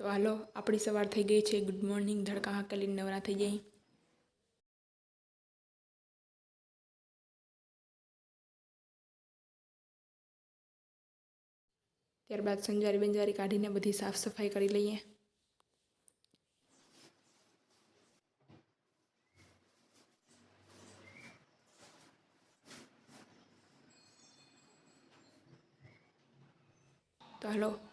તો હાલો, આપણી સવાર થઈ ગઈ છે. ગુડ મોર્નિંગ ધડકા હાકેલી, નવરા થઈ ગઈ. ત્યારબાદ સંજારી બંજારી કાઢીને બધી સાફ સફાઈ કરી લઈએ. તો હાલો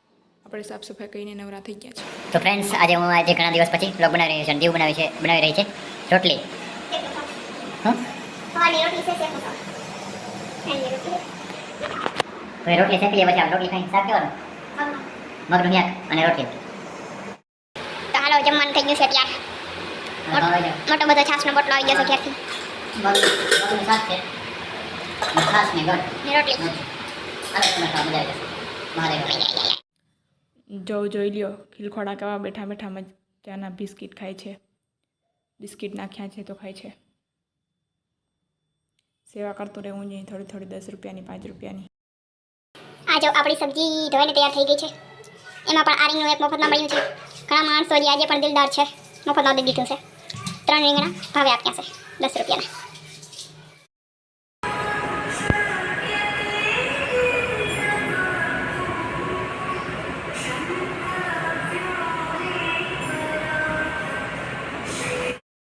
આપણે સાફ સફાઈ કરીને નવરા થઈ ગયા છે તો ફ્રેન્ડ્સ આજે હું આજે ઘણા દિવસ પછી બ્લોગ બનાવી રહી છું દીવ બનાવી છે બનાવી રહી છે. રોટલી. હું રોટલી શેકું લઈએ પછી આપણે રોટલી ખાઈ શાક કહેવાનું મગનું શાક અને રોટલી. તો હાલો જમવાનું થઈ ગયું છે ત્યાર અને ખાવા મોટો બધો છાશનો બોટલો આવી ગયો છે ઘેરથી. મગનું શાક છે. છાશ ને ગોળ. રોટલી. હાલો તમે ખાવા મજા આવી જશે. મહાદેવ. જો જોઈ લ્યો ખીલખોડા કેવા બેઠા બેઠા મજાના બિસ્કિટ ખાય છે. બિસ્કિટ નાખ્યા છે તો ખાય છે. સેવા કરતું રહેવું જોઈએ થોડી થોડી દસ રૂપિયાની, પાંચ રૂપિયાની. આ જો આપણી સબ્જી ધોઈને તૈયાર થઈ ગઈ છે. એમાં પણ આ રીંગણું એક મફતમાં મળ્યું છે. ઘણા માણસો આજે પણ દિલદાર છે. મફતમાં દઈ દીધું છે. ત્રણ રીંગણા ભાવે આપ્યા છે, દસ રૂપિયાના.